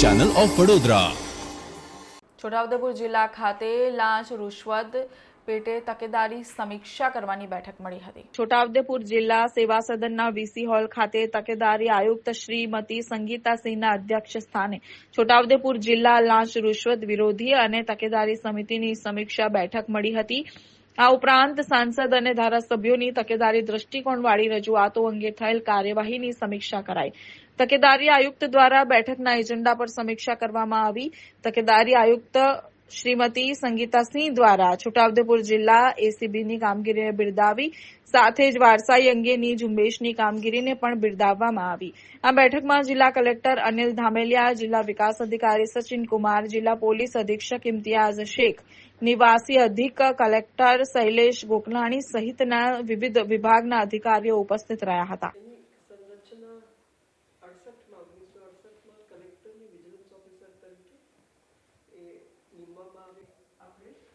Channel of Vadodara Chhota Udepur જિલ્લા ખાતે લાંચ રૂશ્વત પેટે તકેદારી સમીક્ષા કરવાની બેઠક મળી હતી. છોટાઉદેપુર જિલ્લા સેવા સદનના વીસી હોલ ખાતે તકેદારી આયુક્ત શ્રીમતી સંગીતાસિંહના અધ્યક્ષ સ્થાને છોટાઉદેપુર જિલ્લા લાંચ રૂશ્વત વિરોધી અને તકેદારી સમિતિની સમીક્ષા બેઠક મળી હતી. આ ઉપરાંત સાંસદ અને ધારાસભ્યોની તકેદારી દ્રષ્ટિકોણવાળી રજૂઆતો અંગે થયેલ કાર્યવાહીની સમીક્ષા કરાઈ. તકેદારી આયુક્ત દ્વારા બેઠકના એજન્ડા પર સમીક્ષા કરવામાં આવી. તકેદારી આયુક્ત શ્રીમતી સંગીતા સિંહ દ્વારા છોટાઉદેપુર જિલ્લા એસીબીની કામગીરીને બિરદાવી, સાથે જ વારસાઈ અંગેની ઝુંબેશની કામગીરીને પણ બિરદાવવામાં આવી. આ બેઠકમાં જિલ્લા કલેક્ટર અનિલ ધામેલિયા, જિલ્લા વિકાસ અધિકારી સચિન કુમાર, જિલ્લા પોલીસ અધિક્ષક ઇમ્તિયાઝ શેખ, નિવાસી અધિક કલેક્ટર શૈલેષ ગોકલાણી સહિતના વિવિધ વિભાગના અધિકારીઓ ઉપસ્થિત રહ્યા હતા. Uproot